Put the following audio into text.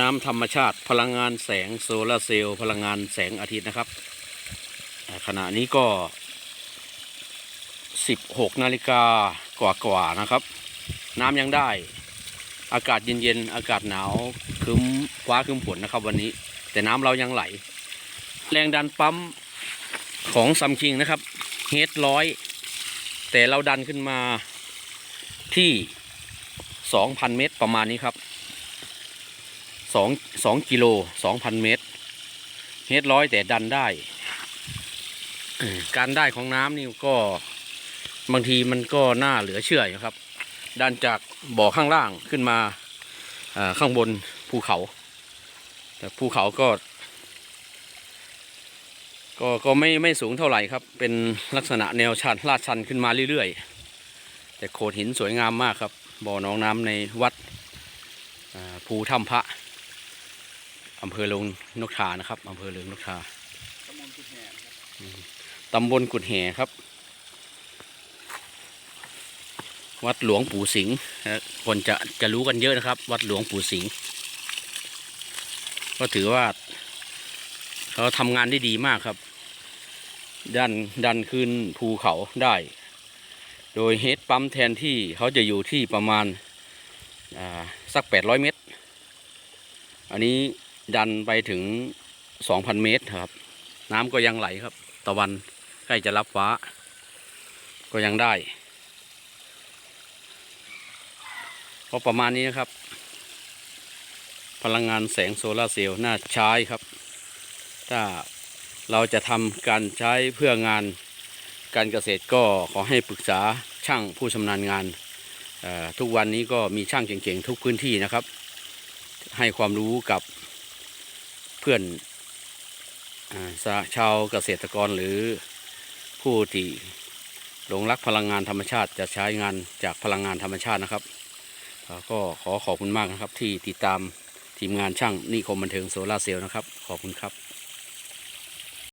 น้ำธรรมชาติพลังงานแสงโซลาร์เซลล์พลังงานแสงอาทิตย์นะครับ ขณะนี้ก็ 16 นาฬิกากว่าๆนะครับ น้ำยังได้ อากาศเย็นๆ อากาศหนาวคึ้มฟ้าคึ้มฝนนะครับ วันนี้ แต่น้ำเรายังไหล แรงดันปั๊มของซัมคิงนะครับเฮดร้อยแต่เราดันขึ้นมาที่ 2,000 เมตรประมาณนี้ครับ 2 2กิโล2,000เมตรเฮดร้อยแต่ดันได้ การได้ของน้ำนี่ก็บางทีมันก็น่าเหลือเชื่ออยู่ครับ ดันจากบ่อข้างล่างขึ้นมาข้างบนภูเขา แต่ภูเขาก็ ก็ก็ไม่ไม่สูงเท่าไหร่ครับ เป็นลักษณะแนวชันลาดชันขึ้นมาเรื่อยๆ แต่โขดหินสวยงามมากครับ บ่อน้องน้ำในวัดภูถ้ำพระ อำเภอลงนกทานะครับอำเภอเลิงนกทาตำบลกุดแห่ครับ วัดหลวงปู่สิงห์คนจะจะรู้กันเยอะนะครับ วัดหลวงปู่สิงห์ก็ถือว่าเขาทำงานได้ดีมากครับ ดันดันขึ้นภูเขาได้ โดยเฮดปั๊มแทนที่เขาจะอยู่ที่ประมาณาสัก 800 เมตร อันนี้ ดันไปถึง 2,000 เมตรครับ น้ำก็ยังไหลครับ ตะวันใกล้จะรับฟ้า ก็ยังได้ก็ประมาณนี้นะครับ พลังงานแสงโซลาร์เซลล์น่าใช้ครับ ถ้าเราจะทำการใช้เพื่องานการเกษตรก็ขอให้ปรึกษาช่างผู้ชำนาญงาน ทุกวันนี้ก็มีช่างเก่งๆทุกพื้นที่นะครับ ให้ความรู้กับ พื่อนอชาวเกษตรกรหรือผู้ที่หลงรักพลังงานธรรมชาติจะใช้งานจากพลังงานธรรมชาตินะครับ ก็ขอขอบคุณมากนะครับที่ติดตามทีมงานช่างนิคมบันเทิงโซลาเซลล์นะครับ ขอบคุณครับ